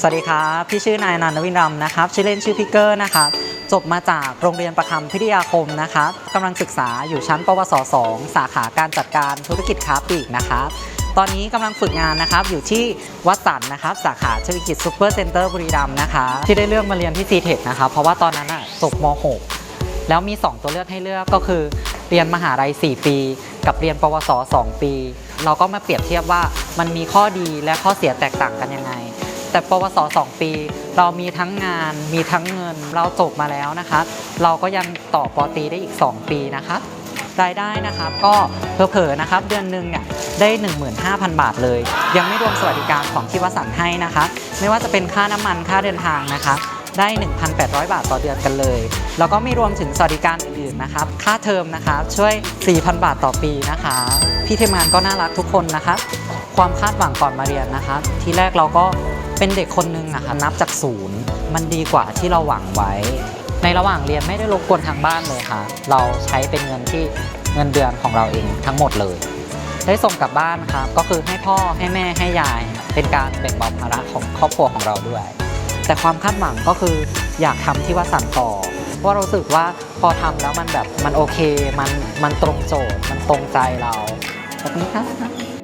สวัสดีครับพี่ชื่อนายนันทวินรำนะครับชื่อเล่นชื่อพี่เกอร์นะครับจบมาจากโรงเรียนประคำพิทยาคมนะครับกำลังศึกษาอยู่ชั้นปวส 2 สาขาการจัดการธุรกิจค้าปลีกนะครับตอนนี้กำลังฝึกงานนะครับอยู่ที่วัดสันนะครับสาขาธุรกิจซูเปอร์เซ็นเตอร์บุรีรัมย์นะคะที่ได้เลือกมาเรียนที่ c ีเทคนะครับเพราะว่าตอนนั้นอะจบม .6 แล้วมี 2 ตัวเลือกให้เลือกก็คือ เรียนมหาลัย 4 ปี กับเรียนปวส 2 ปี เราก็มาเปรียบเทียบว่ามันมีข้อดีและข้อเสียแตกต่างกันยังไง แต่ปวส2ปี เรามีทั้งงานมีทั้งเงินเราจบมาแล้วนะครับเราก็ยังต่อปอตีได้อีก 2 ปีนะครับรายได้นะครับก็เผลอๆนะครับเดือนหนึ่งเนี่ยได้ 15,000 บาทเลย ยังไม่รวมสวัสดิการของที่วสันให้นะคะ ไม่ว่าจะเป็นค่าน้ำมันค่าเดินทางนะคะ ได้ 1,800 บาทต่อเดือนกันเลย แล้วก็ไม่รวมถึงสวัสดิการอื่นๆนะครับ ค่าเทอมนะครับช่วย 4,000 บาทต่อปีนะคะ พี่ทีมงานก็น่ารักทุกคนนะครับความคาดหวังก่อนมาเรียนนะครับทีแรกเราก็ เป็นเด็กคนหนึงอะค่ะนับจากศูนย์มันดีกว่าที่เราหวังไว้ ในระหว่างเรียนไม่ได้รบกวนทางบ้านเลยค่ะ เราใช้เป็นเงินที่เงินเดือนของเราเองทั้งหมดเลย ได้ส่งกลับบ้านครับก็คือให้พ่อให้แม่ให้ยาย เป็นการแบ่งเบาภาระของครอบครัวของเราด้วย แต่ความคาดหวังก็คืออยากทำที่วัดสันต่อเพราะเราสึกว่าพอทำแล้วมันแบบมันโอเคมันมันตรงโจทย์มันตรงใจเราแบบนี้ครับ